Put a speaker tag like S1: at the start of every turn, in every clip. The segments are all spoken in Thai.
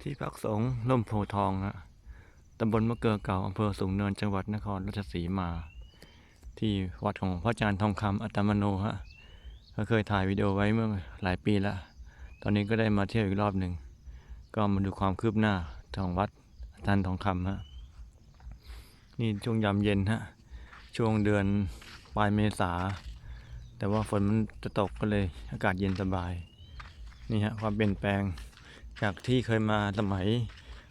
S1: ที่พักสงฆ์ร่มโพทองฮะตำบลมะเกลือเก่าอำเภอสูงเนินจังหวัดนครราชสีมา ที่วัดของพระอาจารย์ทองคำอัตตมโนฮะก็เคยถ่ายวิดีโอไว้เมื่อหลายปีแล้ว ตอนนี้ก็ได้มาเที่ยวอีกรอบหนึ่ง ก็มาดูความคืบหน้าของวัดอาจารย์ทองคำฮะ นี่ช่วงยามเย็นฮะ ช่วงเดือนปลายเมษา แต่ว่าฝนมันจะตกก็เลยอากาศเย็นสบาย นี่ฮะความเปลี่ยนแปลง จากที่เคยมาสมัย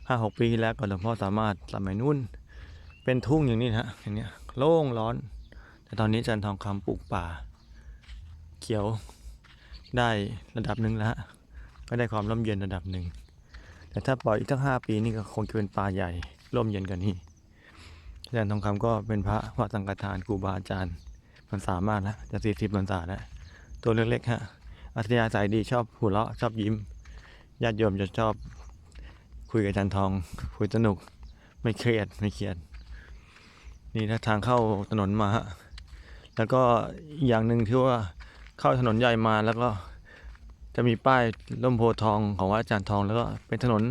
S1: ห้าหกปีแล้วก่อนหลวงพ่อสามารถสมัยนู้นเป็นทุ่งอย่างนี้นะอย่างเนี้ยโล่งร้อน แต่ตอนนี้อาจันทองคำปลูกป่า เขียวได้ระดับหนึ่งแล้วก็ได้ความร่มเย็นระดับหนึ่ง แต่ถ้าปล่อยอีกทั้งห้าปีนี่ก็คงจะเป็นป่าใหญ่ร่มเย็นกว่านี้อาจารย์ทองคำก็เป็นพระวัดสังฆทานครูบาอาจารย์พรรษามากแล้วจะสี่สิบพรรษาแล้วตัวเล็กๆฮะอัธยาศัยดีชอบหัวเราะชอบยิ้ม ญาติโยมจะชอบคุยกับอาจารย์ทอง คุยสนุกไม่เครียดไม่เครียด นี่ถ้าทางเข้าถนนมา แล้วก็อย่างหนึ่งที่ว่าเข้าถนนใหญ่มาแล้วก็จะมีป้ายร่มโพทองของวัดอาจารย์ทองแล้วก็เป็นถนน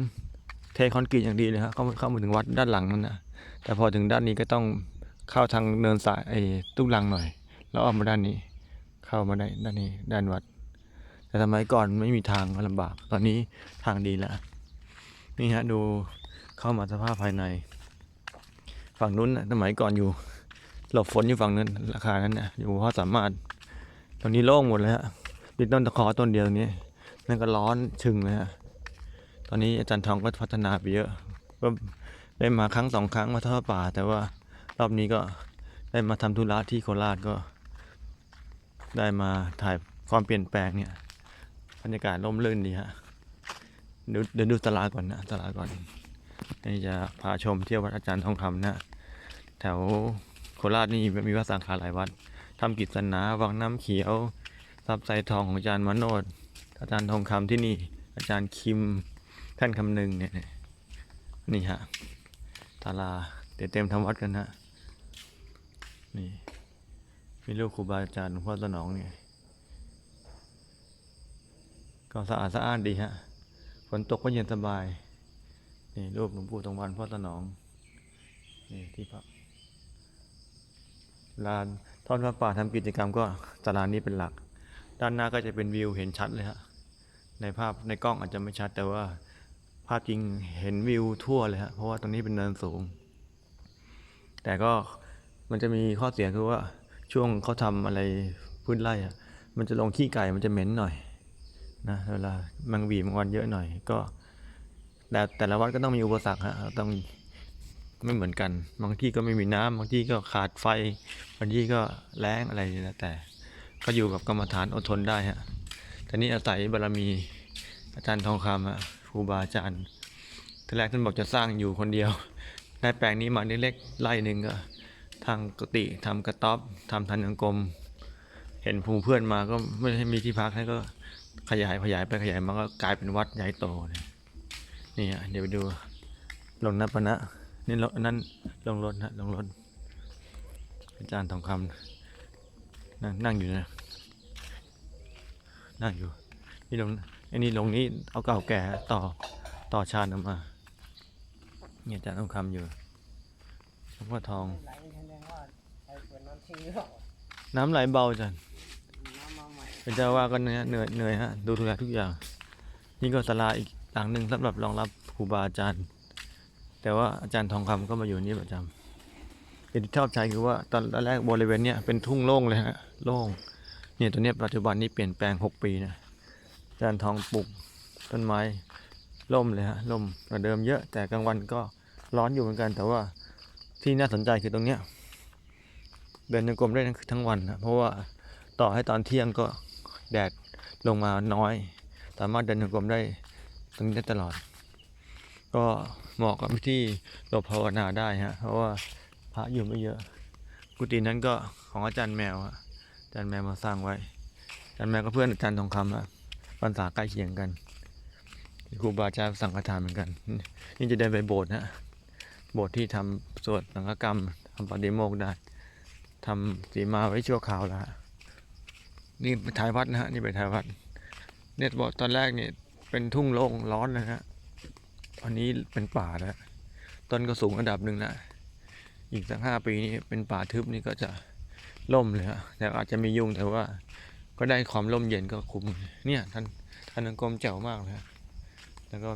S1: เทคอนกรีตอย่างดีเลยครับเข้าเข้ามาถึงวัดด้านหลังนั่นนะแต่พอถึงด้านนี้ก็ต้องเข้าทางเนินสายไอ้ตุ้งลังหน่อย แล้วออกมาด้านนี้ เข้ามาได้ด้านนี้ด้านวัด แต่สมัยก่อนไม่มีทางก็ลำบาก ตอนนี้ทางดีแล้ว นี่ฮะดูเข้ามาสภาพภายใน ฝั่งนู้นสมัยก่อนอยู่หลบฝนอยู่ฝั่งนั้นราคานั้นนะอยู่เพราะสามารถตอนนี้โล่งหมดเลยฮะมีต้นตะขอต้นเดียวตรงนี้ นั่นก็ร้อนชึงเลยฮะตอนนี้อาจารย์ทองก็พัฒนาไปเยอะก็ได้มาครั้งสองครั้งมาทอดป่า แต่ว่ารอบนี้ก็ได้มาทำธุระที่โคราชก็ ได้มาถ่ายความเปลี่ยนแปลงเนี่ย รรยากาศร่มรื่นดีฮะเดี๋ยวเดี๋ยวดูตลาดก่อนนะตลาดก่อนนี่จะพาชมเที่ยววัดอาจารย์ทองคำนะแถวโคราชนี่มีวัดสังฆาหลายวัดทำกิจสนาวังน้ำเขียวทรัพย์ไซทองของอาจารย์มโนดอาจารย์ทองคำที่นี่ อาจารย์คิมท่านคำหนึ่งเนี่ยเนี่ยนี่ฮะตาลาเดี๋ยวเต็มทำวัดกันฮะนี่มีลูกครูบาอาจารย์หลวงพ่อสนองเนี่ย ก็สะอาดสะอ้านดีฮะ ฝนตกก็เย็นสบาย นี่รูปหลวงปู่ตรงวันพ่อสนอง นี่ที่พักลานทอดพระป่าทำกิจกรรมก็ตารางนี้เป็นหลัก ด้านหน้าก็จะเป็นวิวเห็นชัดเลยฮะ ในภาพในกล้องอาจจะไม่ชัดแต่ว่าภาพจริงเห็นวิวทั่วเลยฮะ เพราะว่าตรงนี้เป็นเนินสูง แต่ก็มันจะมีข้อเสียคือว่าช่วงเขาทำอะไรพื้นไร่อะมันจะลงขี้ไก่มันจะเหม็นหน่อย นะเวลามังวีมังวันเยอะหน่อยก็แต่แต่ละวัดก็ต้องมีอุปสรรคฮะต้องไม่เหมือนกัน บางที่ก็ไม่มีน้ำบางที่ก็ขาดไฟ บางที่ก็แล้งอะไรแล้วแต่ ก็อยู่กับกรรมฐานอดทนได้ฮะแต่นี่อาศัยบารมีอาจารย์ทองคำฮะครูบาอาจารย์ทีแรกท่านบอกจะสร้างอยู่คนเดียว ได้แปลงนี้มาเล็กๆไร่หนึ่งก็ทางกติทำกระต๊อบทำทันยังกรมเห็นภูเพื่อนมาก็ไม่ให้มีที่พักให้ก็ ขยายขยายไปขยายมาก็กลายเป็นวัดใหญ่โตเลยนี่ฮะเดี๋ยวไปดูลงนับปณะนี่ลงนั่นลงรถนะลงรถอาจารย์ทองคำนั่งนั่งอยู่นะนั่งอยู่นี่ลงไอ้นี่ลงนี้เอาเก่าแก่ต่อต่อชาญออกมาเนี่ยอาจารย์ทองคำอยู่หลวงพ่อทอง
S2: น้ำ
S1: ไหลเบาจัน เป็นเจ้าว่าก็เหนื่อยเหนื่อยเหนื่อยฮะดูทุกอย่างทุกอย่าง นี่ก็ศาลาอีกหลังหนึ่งสำหรับรองรับครูบาอาจารย์ แต่ว่าอาจารย์ทองคำก็มาอยู่นี่ประจำเป็นที่ชอบใจคือว่าตอนแรกบริเวณเนี้ยเป็นทุ่งโล่งเลยฮะโล่งเนี่ยตัวเนี้ยปัจจุบันนี้เปลี่ยนแปลงหกปีนะอาจารย์ทองปลูกต้นไม้ร่มเลยฮะร่มกว่าเดิมเยอะแต่กลางวันก็ร้อนอยู่เหมือนกันแต่ว่าที่น่าสนใจคือตรงเนี้ยเดินจงกรมได้ทั้งวันนะเพราะว่าต่อให้ตอนเที่ยงก็ แดดลงมาน้อย สามารถเดินจงกรมได้ตรงนี้ได้ตลอด ก็เหมาะกับที่หลบภาวนาได้ฮะเพราะว่าพระอยู่ไม่เยอะ กุฏินั้นก็ของอาจารย์แมวฮะอาจารย์แมวมาสร้างไว้ อาจารย์แมวก็เพื่อนอาจารย์ทองคำอะพรรษาใกล้เคียงกันครูบาอาจารย์สังฆทานเหมือนกัน นี่จะเดินไปโบสถ์ฮะโบสถ์ที่ทำสวดสังฆกรรมทำปฏิโมกข์ได้ทำสีมาไว้ชั่วคราวแล้วฮะ นี่ไปถ่ายวัดนะฮะนี่ไปถ่ายวัด เนี่ยบอกตอนแรกเนี่ยเป็นทุ่งโล่งร้อนนะฮะอันนี้เป็นป่าแล้วต้นก็สูงระดับหนึ่งนะอีกสักห้าปีนี้เป็นป่าทึบนี่ก็จะล่มเลยฮะแต่อาจจะมียุงแต่ว่า ก็ได้ความร่มเย็นก็คุ้มเนี่ยท่านท่านนังกรมแจ๋วมากเลยฮะแล้วก็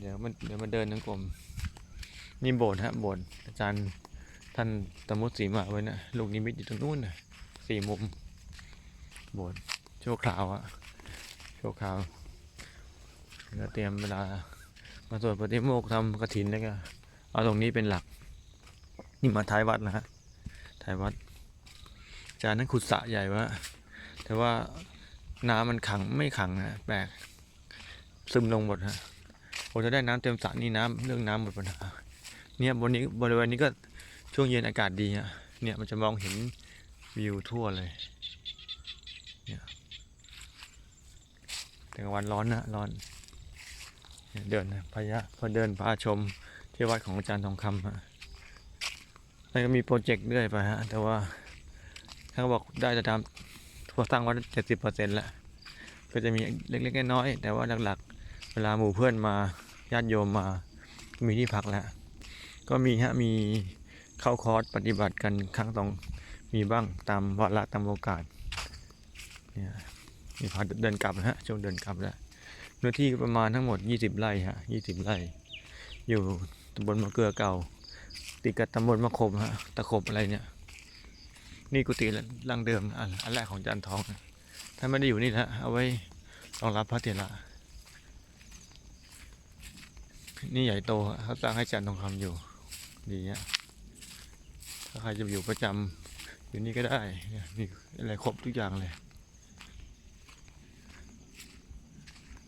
S1: เดี๋ยวมันเดี๋ยวมาเดินนังกรมนี่โบสถ์ฮะโบสถ์อาจารย์ท่านตมุตสีมาไว้นะลูกนิมิตอยู่ตรงนู้นนะสี่มุม โบสถ์ชั่วคราวอะชั่วคราวแล้วเตรียมเวลามาสวดปฏิโมกข์ทำกฐินแล้วก็เอาตรงนี้เป็นหลัก นี่มาท้ายวัดนะฮะท้ายวัดอาจารย์นั้นขุดสระใหญ่วะแต่ว่าน้ำมันขังไม่ขังนะแปลกซึมลงหมดฮะผมจะได้น้ำเต็มสระนี่น้ำเรื่องน้ำหมดปัญหาเนี่ยบนนี้บริเวณนี้ก็ช่วงเย็นอากาศดีฮะเนี่ยมันจะมองเห็นวิวทั่วเลย แต่กลางวันร้อนนะร้อน เดินนะพยะพอเดินพาชมที่วัดของอาจารย์ทองคำฮะแล้วก็มีโปรเจกต์เรื่อยไปฮะ แต่ว่าท่านก็บอกได้จะทำทั่วสร้างวัดเจ็ดสิบเปอร์เซ็นต์แล้วก็จะมีเล็กๆน้อยๆแต่ว่าหลักๆ เวลาหมู่เพื่อนมาญาติโยมมามีที่พักแล้วก็มีฮะมีเข้าคอร์สปฏิบัติกันครั้งสองมีบ้างตามวาระตามโอกาส เนี่ยมีพาเดินกลับนะฮะช่วงเดินกลับแล้วเนื้อที่ประมาณทั้งหมด 20 ไร่ฮะ20 ไร่ อยู่ตำบลมะเกลือเก่า ติดกับตำบลมะขบฮะตะขบอะไรเนี่ย นี่กุฏิลังเดิมอันแรกของจานทองนะท่าไม่ได้อยู่นี่นะเอาไว้รองรับพระเถระนี่ใหญ่โตเขาสร้างให้จานทองคำอยู่ดีฮะถ้าใครจะอยู่ประจำอยู่นี่ก็ได้เนี่ยนี่อะไรครบทุกอย่างเลย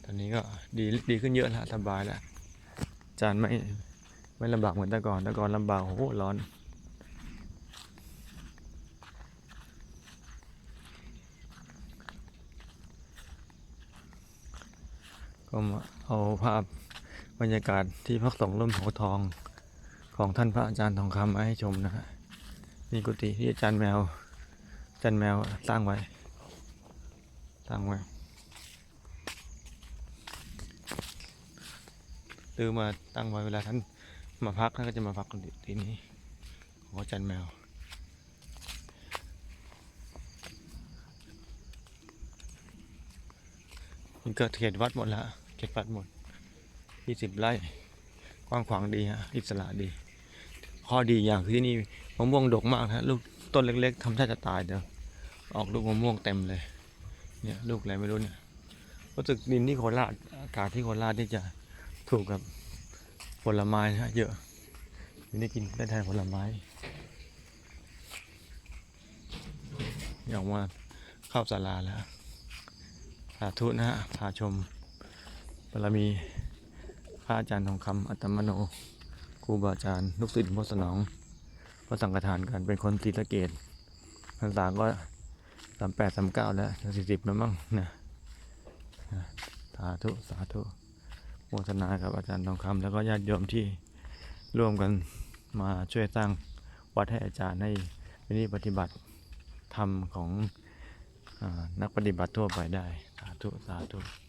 S1: ตอนนี้ก็ดีดีขึ้นเยอะแล้วสบายแล้วจานไม่ไม่ลำบากเหมือนแต่ก่อนแต่ก่อนลำบากโอ้โหร้อนก็มาเอาภาพบรรยากาศที่พักสงฆ์ร่มโพธิ์ทองของท่านพระอาจารย์ทองคำมาให้ชมนะฮะนี่กุฏิที่อาจารย์แมวอาจารย์แมวสร้างไว้สร้างไว้ ตือมาตั้งไว้เวลาท่านมาพักท่านก็จะมาพักกุฏินี้ของอาจารย์แมวมันเกิดเขตวัดหมดล้วเขตวัดหมดยี่สิบไร่กว้างขวางดีฮะอิสระดี ข้อดีอย่างคือที่นี่มะม่วงดกมากฮะลูกต้นเล็ก ๆทำท่าจะตายเดี๋ยวออกลูกมะม่วงเต็มเลย เนี่ยลูกอะไรไม่รู้เนี่ยรู้สึกดินที่โคราชอากาศที่โคราชที่จะ ถูกกับผลไม้ฮะเยอะอยู่นี่กินได้แทนผลไม้อย่ากมาเข้าศาลาแล้วสาธุนะฮะพาชมบารมีพระอาจารย์ทองคำอัตมโนครูบาอาจารย์ลูกศิษย์พ่อสนองพระสังฆทานกันเป็นคนศรีสะเกดพรรษาก็สามแปดสามเก้าแล้วสี่สิบแล้วมั้งนะสาธุ สาธุ โมทนากับอาจารย์ทองคำแล้วก็ญาติโยมที่ร่วมกันมาช่วยสร้างวัดให้อาจารย์ให้เป็นที่ปฏิบัติธรรมของอนักปฏิบัติทั่วไปได้ สาธุ สาธุ